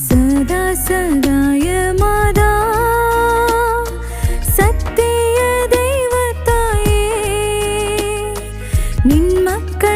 சதா சகாய மாதா சத்திய தெய்வத்தாயே நின் மக்கள்